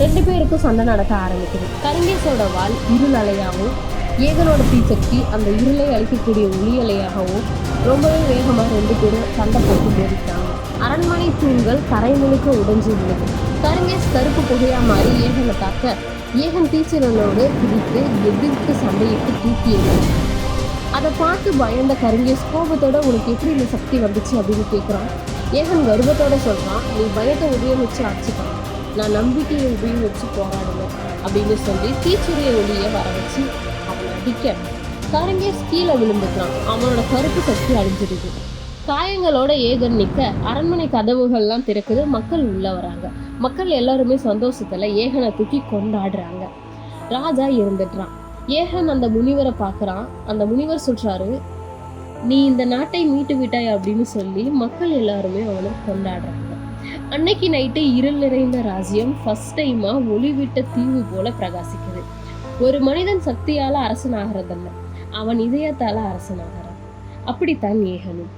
ரெண்டு பேருக்கும் சண்டை நடக்க ஆரம்பிக்குது. கருங்கேசோட வாள் இருள் அலையாகவும் ஏகனோட தீசக்தி அந்த இருளை அழிக்கக்கூடிய ஒளி அலையாகவும் ரொம்பவே வேகமாக ரெண்டு பேரும் சண்டை போட்டு மோதிட்டாங்க. அரண்மனை தூண்கள் கரை முழுக்க உடைஞ்சு விழுது. கருங்கேஸ் கருப்பு புகையா மாறி ஏகனை தாக்க ஏகன் டீச்சரனோடு பிடித்து எதிர்த்து சண்டையிட்டு தூக்கி அதை பார்த்து பயந்த கருங்கேஸ் கோபத்தோட உனக்கு எப்படி இந்த சக்தி வந்துச்சு? அப்படின்னு கேட்குறான் ஏகன் கர்வத்தோட சொல்கிறான் நீ பயத்தை உபயோகிச்சு அடிச்சுக்கலாம் நான் நம்பிக்கையை உபயோகிச்சு போராடுவேன் அப்படின்னு சொல்லி தீச்சுரிய ஒளியை வர வச்சு அவனை அடிக்க கரங்கே கீழே விழுந்துக்கிறான். அவனோட கருப்பு சக்தி அழிஞ்சிருக்கு காயங்களோட ஏகன் நிற்க அரண்மனை கதவுகள்லாம் திறக்குது. மக்கள் உள்ள வராங்க. மக்கள் எல்லாருமே சந்தோஷத்துல ஏகனை தூக்கி கொண்டாடுறாங்க. ராஜா இருந்துடுறான். ஏகன் அந்த முனிவரை பார்க்குறான். அந்த முனிவர் சொல்றாரு நீ இந்த நாட்டை மீட்டு விட்டாய் அப்படின்னு சொல்லி மக்கள் எல்லாருமே அவனை கொண்டாடுறாங்க. அன்னைக்கு நைட்டு இருள் நிறைந்த ராஜ்யம் ஃபர்ஸ்ட் டைமாக ஒளி விட்ட தீவு போல பிரகாசிக்குது. ஒரு மனிதன் சக்தியால அரசனாகிறதல்ல அவன் இதயத்தால அரசனாகிறான். அப்படித்தான் ஏகனும்.